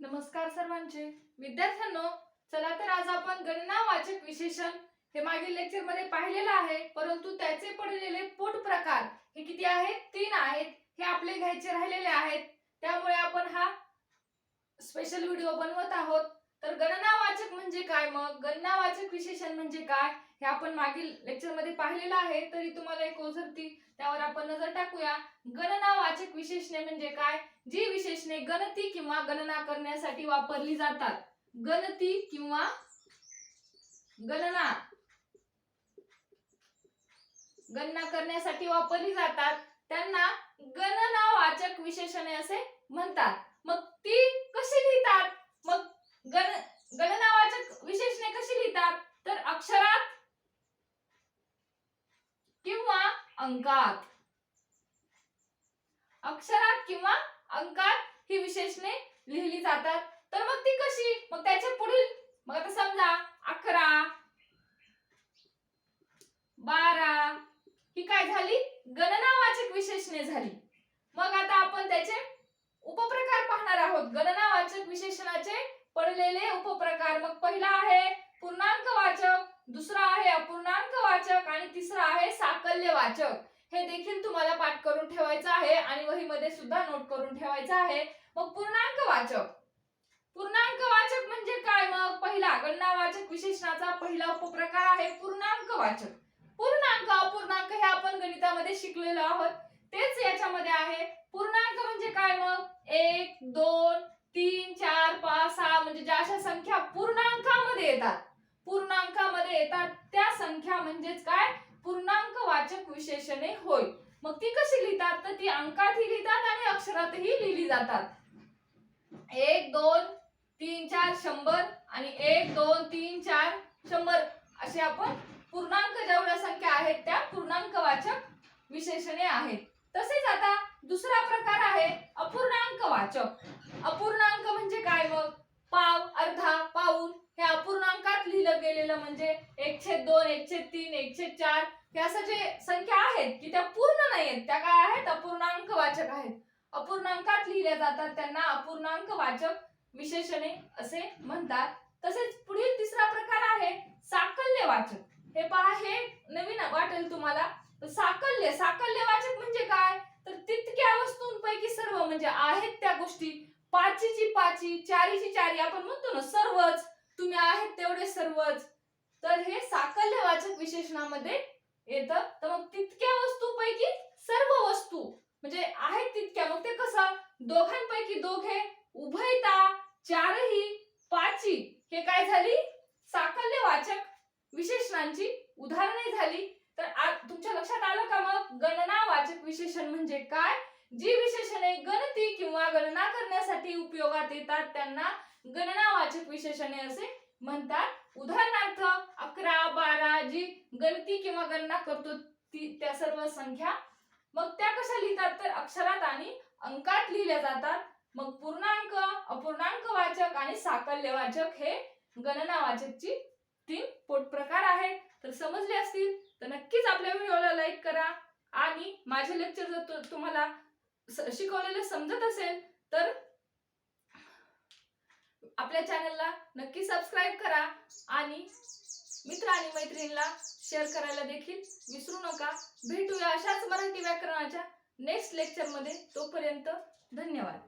नमस्कार सर्वांचे. विद्यार्थ्यांनो चला तर आज आपण गणना वाचक विशेषण हे मागील लेक्चरमध्ये पाहिलेलं आहे. परंतु त्याचे पडलेले पोट प्रकार हे किती आहेत? तीन आहेत. हे आपले घ्यायचे राहिलेले आहेत. त्यामुळे आपण हा स्पेशल व्हिडिओ बनवत आहोत. तर गणनावाचक म्हणजे काय मग? गणनावाचक विशेषण म्हणजे काय? हे आपण मागील लेक्चरमध्ये पाहिलेलं आहे. तरी तुम्हाला एक ओझरती त्यावर आपण नजर टाकूया. गणनावाचक विशेषणे म्हणजे काय? जी विशेषणे गणती किंवा गणना करण्यासाठी वापरली जातात. गणती किंवा गणना. गणना करण्यासाठी वापरली जातात. त्यांना गणनावाचक विशेषणे असे म्हणतात मग ती कशी लिहितात मग गण गणनावाचक विशेषणे कशी लिहितात तर अक्षरात किंवा अंकात. अक्षरात किंवा अंकात ही विशेषणे लिहिली जातात. तर मग ती कशी? मग त्याच्या पुढील मग आता समजा अकरा बारा ही काय झाली? गणनावाचक विशेषणे झाली. मग आता आपण त्याचे उपप्रकार पाहणार आहोत. गणनावाचक विशेषणाचे पडलेले उपप्रकार. मग पहिला आहे पूर्णांक वाचक. दुसरा आहे अपूर्णांक वाचक आणि तिसरा आहे साकल्य वाचक. हे देखील तुम्हाला पाठ करून ठेवायचं आहे आणि वहीमध्ये सुद्धा नोट करून ठेवायचं आहे. मग पूर्णांक वाचक. पूर्णांक वाचक म्हणजे काय? मग पहिला गणनावाचक विशेषणाचा पहिला उपप्रकार आहे पूर्णांक वाचक. पूर्णांक अपूर्णांक हे आपण गणितामध्ये शिकलेलो आहोत. तेच याच्यामध्ये आहे. पूर्णांक म्हणजे काय? मग एक दोन तीन चार पाच सहा म्हणजे ज्या अशा संख्या पूर्णांकामध्ये येतात. पूर्णांकामध्ये येतात. त्या संख्या म्हणजेच काय? पूर्णांक वाचक विशेषणे होय. मग ती कशी लिहितात? तर ती अंकातही लिहितात आणि अक्षरातही लिहिली जातात. एक दोन तीन चार शंभर आणि एक दोन तीन चार शंभर असे आपण पूर्णांक जेवढ्या संख्या आहेत त्या पूर्णांक वाचक विशेषणे आहेत. तसेच आता दुसरा प्रकार आहे अपूर्णांक वाचक. अपूर्ण म्हणजे काय मग पाव अर्धा पाऊन हे अपूर्णांकात लिहिलं गेलेलं म्हणजे एकशे दोन एकशे तीन एकशे चार हे असं जे संख्या आहेत की त्या पूर्ण नाही आहेत त्या काय आहेत? अपूर्णांक वाचक आहेत. अपूर्णांकात लिहिल्या जातात त्यांना अपूर्णांक वाचक विशेषणे असे म्हणतात. तसेच पुढील तिसरा प्रकार आहे साकल्य वाचक. हे पहा हे नवीन वाटेल तुम्हाला. साकल्य साकल्य वाचक म्हणजे काय? तर तितक्या वस्तूंपैकी सर्व म्हणजे आहेत त्या गोष्टी. पाचीची पाची चारीची चारी आपण म्हणतो ना सर्वच. तुम्ही आहेत तेवढे सर्वच. तर हे साकल्यवाचक विशेषणामध्ये येतं. तर मग तितक्या वस्तूपैकी सर्व वस्तू म्हणजे आहेत तितक्या. मग ते कसं? दोघांपैकी दोघे उभयता चारही पाची. हे काय झाली? साकल्यवाचक विशेषणांची उदाहरणे झाली. तर तुमच्या लक्षात आलं का मग? गणना वाचक विशेषण म्हणजे काय? जी विशेषणे गणती किंवा गणना करण्यासाठी उपयोगात येतात त्यांना गणनावाचक विशेषणे असे म्हणतात. उदाहरणार्थ अकरा बारा जी गणती किंवा गणना करतो ती त्या सर्व संख्या. मग त्या कशा लिहितात? तर अक्षरात आणि अंकात लिहिल्या जातात. मग पूर्णांक अपूर्णांक वाचक आणि साकल्य वाचक हे गणनावाचकची तीन पोटप्रकार आहेत. तर समजले असतील? तर नक्कीच आपल्या व्हिडिओला लाईक करा. आणि माझे लेक्चर जर तुम्हाला शिकवलेलं शिकवलेले समजत असेल तर आपल्या चॅनलला नक्की सबस्क्राईब करा आणि मित्र आणि मैत्रिणीला शेअर करायला देखील विसरू नका. भेटूया अशाच मराठी व्याकरणाच्या नेक्स्ट लेक्चरमध्ये तोपर्यंत धन्यवाद.